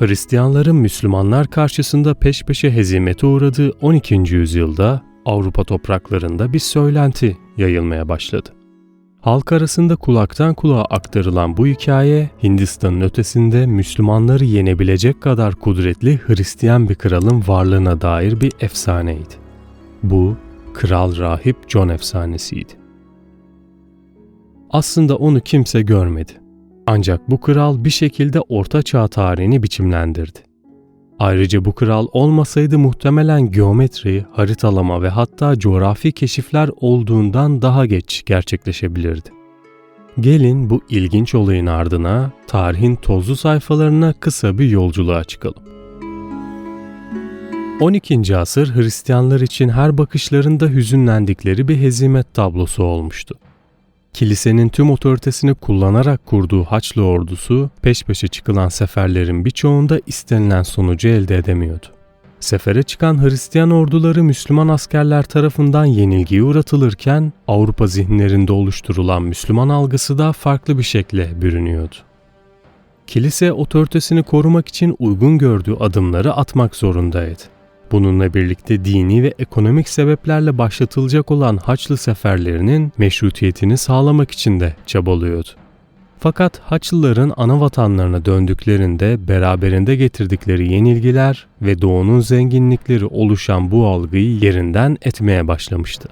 Hristiyanların Müslümanlar karşısında peş peşe hezimete uğradığı 12. yüzyılda Avrupa topraklarında bir söylenti yayılmaya başladı. Halk arasında kulaktan kulağa aktarılan bu hikaye, Hindistan'ın ötesinde Müslümanları yenebilecek kadar kudretli Hristiyan bir kralın varlığına dair bir efsaneydi. Bu, Kral Rahip John efsanesiydi. Aslında onu kimse görmedi. Ancak bu kral bir şekilde Orta Çağ tarihini biçimlendirdi. Ayrıca bu kral olmasaydı muhtemelen geometri, haritalama ve hatta coğrafi keşifler olduğundan daha geç gerçekleşebilirdi. Gelin bu ilginç olayın ardına, tarihin tozlu sayfalarına kısa bir yolculuğa çıkalım. 12. asır Hristiyanlar için her bakışlarında hüzünlendikleri bir hezimet tablosu olmuştu. Kilisenin tüm otoritesini kullanarak kurduğu Haçlı ordusu peş peşe çıkılan seferlerin birçoğunda istenilen sonucu elde edemiyordu. Sefere çıkan Hristiyan orduları Müslüman askerler tarafından yenilgiye uğratılırken Avrupa zihinlerinde oluşturulan Müslüman algısı da farklı bir şekle bürünüyordu. Kilise otoritesini korumak için uygun gördüğü adımları atmak zorundaydı. Bununla birlikte dini ve ekonomik sebeplerle başlatılacak olan Haçlı seferlerinin meşrutiyetini sağlamak için de çabalıyordu. Fakat Haçlıların ana vatanlarına döndüklerinde beraberinde getirdikleri yenilgiler ve doğunun zenginlikleri oluşan bu algıyı yerinden etmeye başlamıştı.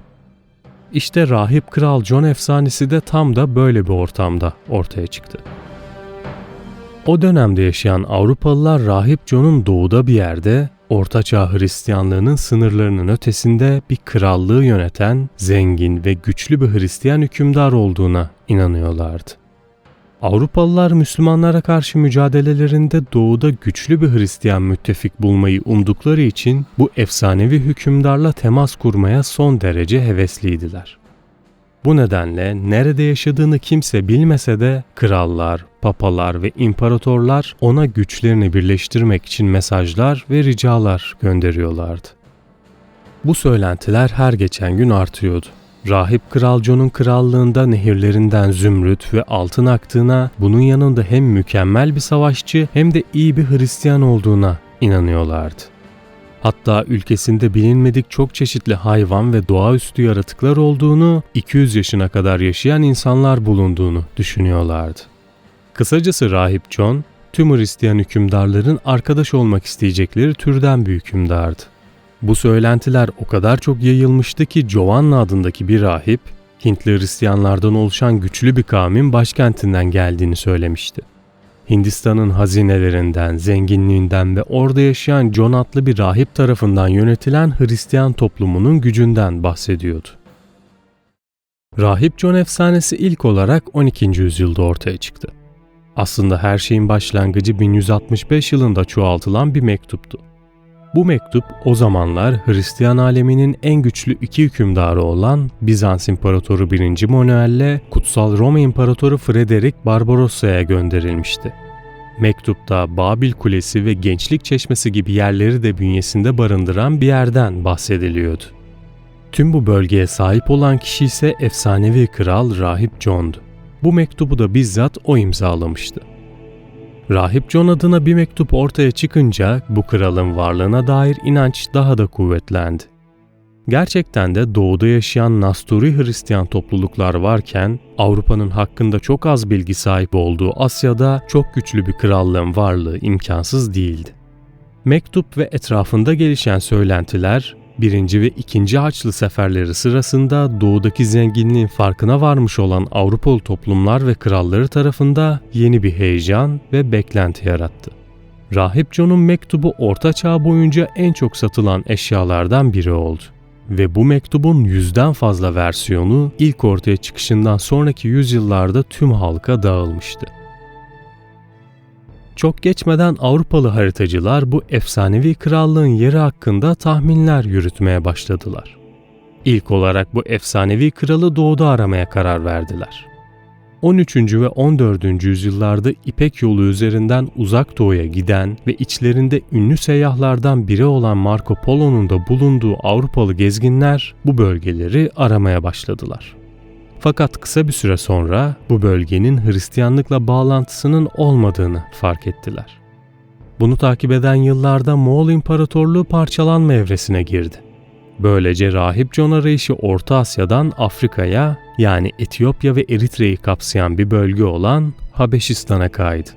İşte Rahip Kral John efsanesi de tam da böyle bir ortamda ortaya çıktı. O dönemde yaşayan Avrupalılar Rahip John'un doğuda bir yerde Ortaçağ Hristiyanlığının sınırlarının ötesinde bir krallığı yöneten zengin ve güçlü bir Hristiyan hükümdar olduğuna inanıyorlardı. Avrupalılar Müslümanlara karşı mücadelelerinde doğuda güçlü bir Hristiyan müttefik bulmayı umdukları için bu efsanevi hükümdarla temas kurmaya son derece hevesliydiler. Bu nedenle nerede yaşadığını kimse bilmese de krallar, papalar ve imparatorlar ona güçlerini birleştirmek için mesajlar ve ricalar gönderiyorlardı. Bu söylentiler her geçen gün artıyordu. Rahip Kral John'un krallığında nehirlerinden zümrüt ve altın aktığına, bunun yanında hem mükemmel bir savaşçı hem de iyi bir Hristiyan olduğuna inanıyorlardı. Hatta ülkesinde bilinmedik çok çeşitli hayvan ve doğaüstü yaratıklar olduğunu, 200 yaşına kadar yaşayan insanlar bulunduğunu düşünüyorlardı. Kısacası Rahip John, tüm Hristiyan hükümdarların arkadaş olmak isteyecekleri türden bir hükümdardı. Bu söylentiler o kadar çok yayılmıştı ki Giovanna adındaki bir rahip, Hintli Hristiyanlardan oluşan güçlü bir kavmin başkentinden geldiğini söylemişti. Hindistan'ın hazinelerinden, zenginliğinden ve orada yaşayan John adlı bir rahip tarafından yönetilen Hristiyan toplumunun gücünden bahsediyordu. Rahip John efsanesi ilk olarak 12. yüzyılda ortaya çıktı. Aslında her şeyin başlangıcı 1165 yılında çoğaltılan bir mektuptu. Bu mektup o zamanlar Hristiyan aleminin en güçlü iki hükümdarı olan Bizans İmparatoru 1. Manuel'le Kutsal Roma İmparatoru Frederick Barbarossa'ya gönderilmişti. Mektupta Babil Kulesi ve Gençlik Çeşmesi gibi yerleri de bünyesinde barındıran bir yerden bahsediliyordu. Tüm bu bölgeye sahip olan kişi ise efsanevi kral Rahip John'du. Bu mektubu da bizzat o imzalamıştı. Rahip John adına bir mektup ortaya çıkınca bu kralın varlığına dair inanç daha da kuvvetlendi. Gerçekten de doğuda yaşayan Nasturi Hristiyan topluluklar varken Avrupa'nın hakkında çok az bilgi sahip olduğu Asya'da çok güçlü bir krallığın varlığı imkansız değildi. Mektup ve etrafında gelişen söylentiler 1. ve 2. Haçlı seferleri sırasında doğudaki zenginliğin farkına varmış olan Avrupalı toplumlar ve kralları tarafında yeni bir heyecan ve beklenti yarattı. Rahip John'un mektubu Orta Çağ boyunca en çok satılan eşyalardan biri oldu. Ve bu mektubun yüzden fazla versiyonu ilk ortaya çıkışından sonraki yüzyıllarda tüm halka dağılmıştı. Çok geçmeden Avrupalı haritacılar bu efsanevi krallığın yeri hakkında tahminler yürütmeye başladılar. İlk olarak bu efsanevi kralı doğuda aramaya karar verdiler. 13. ve 14. yüzyıllarda İpek yolu üzerinden uzak doğuya giden ve içlerinde ünlü seyyahlardan biri olan Marco Polo'nun da bulunduğu Avrupalı gezginler bu bölgeleri aramaya başladılar. Fakat kısa bir süre sonra bu bölgenin Hristiyanlıkla bağlantısının olmadığını fark ettiler. Bunu takip eden yıllarda Moğol İmparatorluğu parçalanma evresine girdi. Böylece Rahip John arayışı Orta Asya'dan Afrika'ya yani Etiyopya ve Eritre'yi kapsayan bir bölge olan Habeşistan'a kaydı.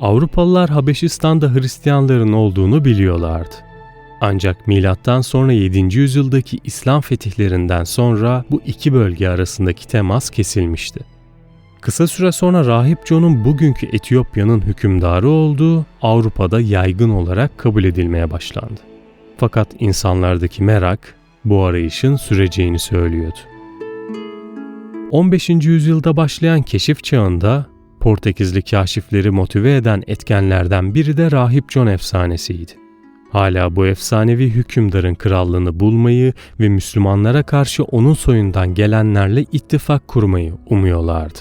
Avrupalılar Habeşistan'da Hristiyanların olduğunu biliyorlardı. Ancak milattan sonra 7. yüzyıldaki İslam fetihlerinden sonra bu iki bölge arasındaki temas kesilmişti. Kısa süre sonra Rahip John'un bugünkü Etiyopya'nın hükümdarı olduğu Avrupa'da yaygın olarak kabul edilmeye başlandı. Fakat insanlardaki merak bu arayışın süreceğini söylüyordu. 15. yüzyılda başlayan keşif çağında Portekizli kaşifleri motive eden etkenlerden biri de Rahip John efsanesiydi. Hala bu efsanevi hükümdarın krallığını bulmayı ve Müslümanlara karşı onun soyundan gelenlerle ittifak kurmayı umuyorlardı.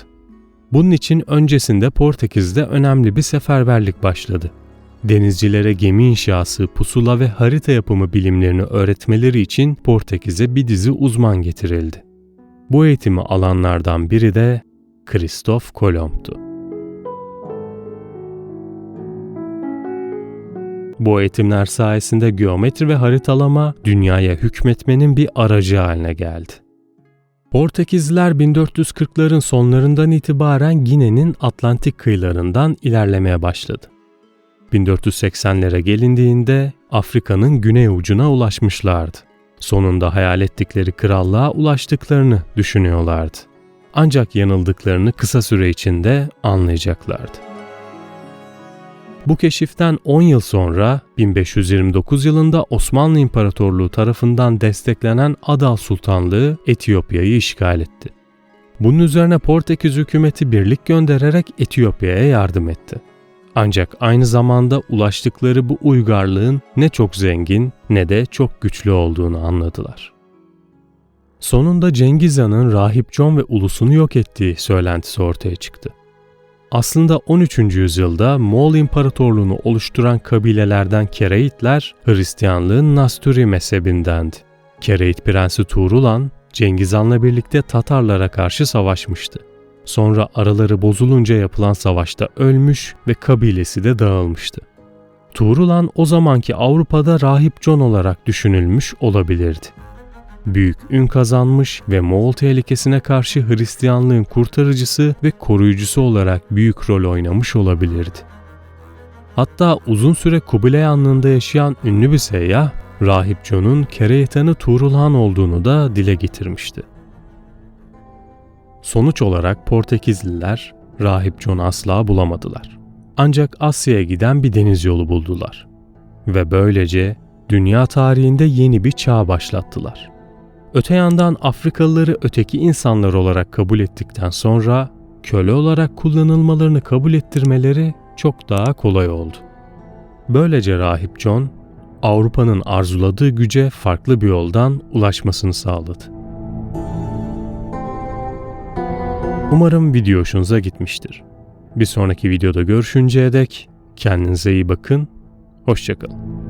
Bunun için öncesinde Portekiz'de önemli bir seferberlik başladı. Denizcilere gemi inşası, pusula ve harita yapımı bilimlerini öğretmeleri için Portekiz'e bir dizi uzman getirildi. Bu eğitimi alanlardan biri de Kristof Kolomb'tu. Bu eğitimler sayesinde geometri ve haritalama dünyaya hükmetmenin bir aracı haline geldi. Portekizliler 1440'ların sonlarından itibaren Gine'nin Atlantik kıyılarından ilerlemeye başladı. 1480'lere gelindiğinde Afrika'nın güney ucuna ulaşmışlardı. Sonunda hayal ettikleri krallığa ulaştıklarını düşünüyorlardı. Ancak yanıldıklarını kısa süre içinde anlayacaklardı. Bu keşiften 10 yıl sonra 1529 yılında Osmanlı İmparatorluğu tarafından desteklenen Adal Sultanlığı Etiyopya'yı işgal etti. Bunun üzerine Portekiz hükümeti birlik göndererek Etiyopya'ya yardım etti. Ancak aynı zamanda ulaştıkları bu uygarlığın ne çok zengin ne de çok güçlü olduğunu anladılar. Sonunda Cengiz Han'ın Rahip John ve ulusunu yok ettiği söylentisi ortaya çıktı. Aslında 13. yüzyılda Moğol İmparatorluğunu oluşturan kabilelerden Kereitler Hristiyanlığın Nasturi mezhebindendi. Kereit Prensi Tuğrulan, Cengiz Han'la birlikte Tatarlara karşı savaşmıştı. Sonra araları bozulunca yapılan savaşta ölmüş ve kabilesi de dağılmıştı. Tuğrulan o zamanki Avrupa'da rahip John olarak düşünülmüş olabilirdi. Büyük ün kazanmış ve Moğol tehlikesine karşı Hristiyanlığın kurtarıcısı ve koruyucusu olarak büyük rol oynamış olabilirdi. Hatta uzun süre Kubilay Hanlığı'nda yaşayan ünlü bir seyyah, Rahip John'un Kereyetan'ı Tuğrul olduğunu da dile getirmişti. Sonuç olarak Portekizliler Rahip John'u asla bulamadılar. Ancak Asya'ya giden bir deniz yolu buldular. Ve böylece dünya tarihinde yeni bir çağ başlattılar. Öte yandan Afrikalıları öteki insanlar olarak kabul ettikten sonra köle olarak kullanılmalarını kabul ettirmeleri çok daha kolay oldu. Böylece Rahip John, Avrupa'nın arzuladığı güce farklı bir yoldan ulaşmasını sağladı. Umarım video hoşunuza gitmiştir. Bir sonraki videoda görüşünceye dek kendinize iyi bakın, hoşçakalın.